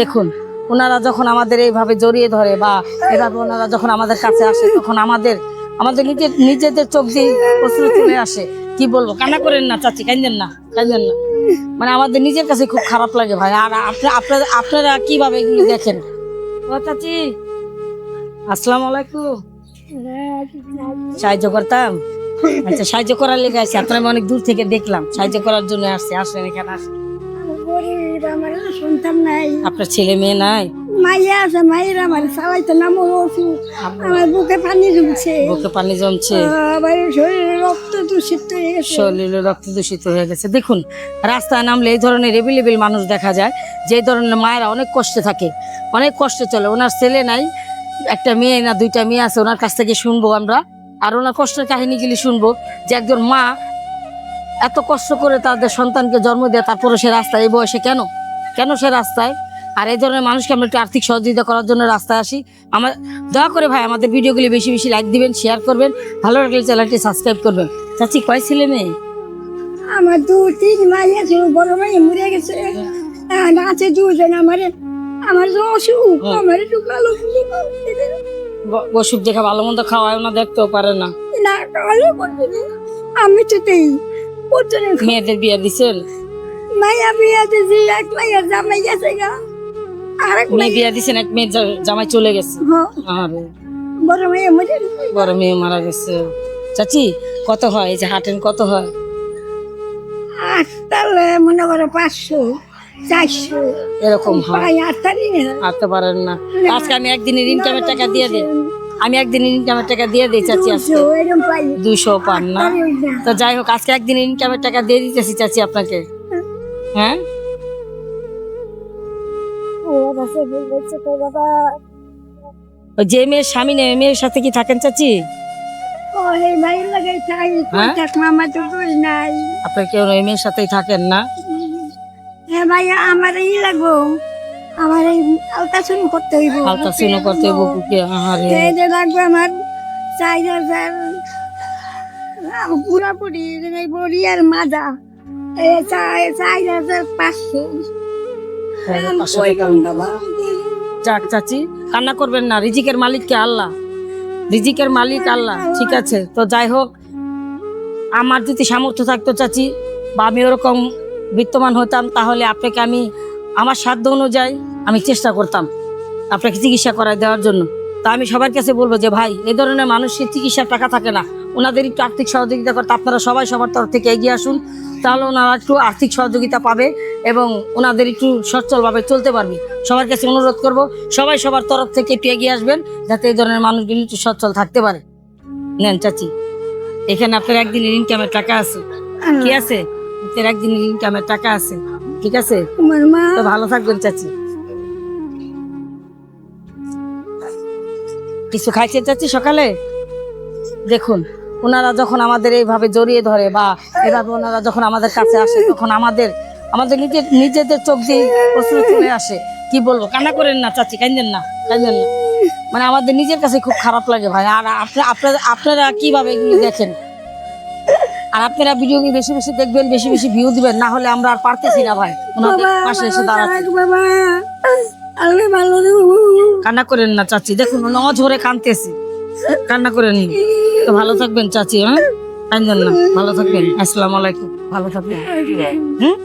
দেখুন, ওনারা যখন আমাদের এইভাবে জড়িয়ে ধরে বা এভাবে ওনারা যখন আমাদের কাছে আসে, তখন আমাদের আমাদের নিজের, নিজেদের চোখ দিয়ে প্রশ্ন চলে আসে। কি বলব, কান্না করেন না চাচি কান্দেন না কান্দেন না। মানে আমাদের নিজের কাছে খুব খারাপ লাগে ভাই। আর আপনি আপনারা আপনারা কীভাবে এগুলো দেখেন? ও চাচি আসসালাম আলাইকুম সাহায্য করতাম? আচ্ছা সাহায্য করার লেগে আছে আপনার অনেক দূর থেকে দেখলাম। সাহায্য করার জন্য আসছে, আসলেন এখানে আসেন গরিব আমার সন্তান নাই আপনার ছেলে মেয়ে নাই? মাইয়া আছে মায়ের আমার সবাইতে নাম ওষুধ আমার বুকে পানি জমছে। বুকে পানি জমছে? আমার শরীরে রক্ত দূষিত হয়ে গেছে। শরীরে রক্ত দূষিত হয়ে গেছে। দেখুন রাস্তায় নামলে এই ধরনের এভেলেবেল মানুষ দেখা যায় যে ধরনের মায়েরা অনেক কষ্টে থাকে অনেক কষ্টে চলে। ওনার ছেলে নাই একটা মেয়ে না দুইটা মেয়ে আছে ওনার কাছ থেকে শুনব আমরা। আর ওনার কষ্টের কাহিনীগুলি শুনব যে একজন মা এত কষ্ট করে তাদের সন্তানকে জন্ম দেয় তারপরে সে রাস্তায় এই বয়সে কেন? কেন সে রাস্তায়? আর এই ধরনের মানুষকে আমরা একটু আর্থিক সহযোগিতা করার জন্য রাস্তায় আসি। আমার দয়া করে ভাই আমাদের ভিডিওগুলি বেশি বেশি লাইক দিবেন শেয়ার করবেন। ভালো লাগলে চ্যানেলটি সাবস্ক্রাইব করবেন। চাচি কয় ছেলে মেয়ে? আমার দু তিন মাইয়া ছিল বড় মাইয়া মরে গেছে। আর আছে দুজন আমার। আমার যে অসুখ আমার একটু কালো অসুখ দেখে ভালো মন্দ খাওয়ায় ওনা দেখতেও পারে না। না না। আমি তো ওজনের মেয়েদের বিয়ে দিছেন মাইয়া বিয়া দিয়েছি এক মাইয়া জামাই গেছে গা। আর এক মেয়ে মাইয়া বিয়ে দিছেন এক মেয়ে জামাই চলে গেছে। হ্যাঁ, আরে বড় মাইয়া মরে বড় মেয়ে মারা গেছে। চাচি কত হয়? এই যে হাটেন কত হয়? আটটালে মনে করো পাঁচশো চারশো। এরকম হয়? আনতে পারেন না। আজকে আমি একদিনের ইনকামের টাকা দিয়ে দিই আমি একদিন ইনকামের টাকা দিয়ে দিই চাচি আজকে। দুশো পান না। তো যাই হোক আজকে একদিন ইনকামের টাকা দিয়ে দিতেছি চাচি আপনাকে। হ্যাঁ? যে মেয়ের স্বামী নেই মেয়ের সাথে কি থাকেন চাচি? হ্যাঁ? আপনার কেউ মেয়ের সাথেই থাকেন না? হ্যাঁ ভাই আমার এই লাগবো। আমার এই আলট্রাসাউন্ড করতে হইব শুনো করতে বুকুকে আহারে। এই যে লাগবে আমার চার হাজার পুরাপুরি এই বড়ি আর মাজা। এই চার চার হাজার পাঁচশো। পাঁচশো যাক চাচি কান্না করবেন না রিজিকের মালিক কে আল্লাহ। রিজিকের মালিক আল্লাহ ঠিক আছে। তো যাই হোক আমার যদি সামর্থ্য থাকতো চাচি বা আমি ওরকম বিত্তমান হতাম তাহলে আপনাকে আমি আমার সাধ্য অনুযায়ী আমি চেষ্টা করতাম আপনাকে চিকিৎসা করায় দেওয়ার জন্য। তা আমি সবার কাছে বলব যে ভাই এই ধরনের মানুষের চিকিৎসার টাকা থাকে না। ওনাদের একটু আর্থিক সহযোগিতা করতে আপনারা সবাই সবার তরফ থেকে এগিয়ে আসুন। তাহলে ওনারা একটু আর্থিক সহযোগিতা পাবে এবং ওনাদের একটু সচ্ছলভাবে চলতে পারবে। সবার কাছে অনুরোধ করব সবাই সবার তরফ থেকে একটু এগিয়ে আসবেন যাতে এই ধরনের মানুষগুলি একটু সচ্ছল থাকতে পারে। নেন চাচি এখানে আপনার একদিনের ইনকামের টাকা আছে। কি আছে? আপনার একদিনের ইনকামের টাকা আছে। ঠিক আছে? তো ভালো থাকবেন চাচি। কিছু খাইছে চাচি সকালে? দেখুন ওনারা যখন আমাদের এইভাবে জড়িয়ে ধরে বা এভাবে ওনারা যখন আমাদের কাছে আসে তখন আমাদের আমাদের নিজের নিজেদের চোখ দিয়ে প্রশ্ন চলে আসে। কি বলব কান্না করেন না চাচি কান্দেন না কান্দেন না। মানে আমাদের নিজের কাছে খুব খারাপ লাগে ভাই। আর আপনারা আপনারা কীভাবে এগুলো দেখেন? আর আপনারা ভিডিও বেশি বেশি দেখবেন বেশি বেশি ভিউ দিবেন না হলে আমরা আর পারতেছি না ভাই। ওনাদের পাশে এসে দাঁড়াতে। কান্না করেন না চাচি। দেখুন অঝরে কানতেছি কান্না করেন। তো ভালো থাকবেন চাচি হ্যাঁ? কান্দেন না। ভালো থাকবেন। আসসালামু আলাইকুম। ভালো থাকবেন। হুম?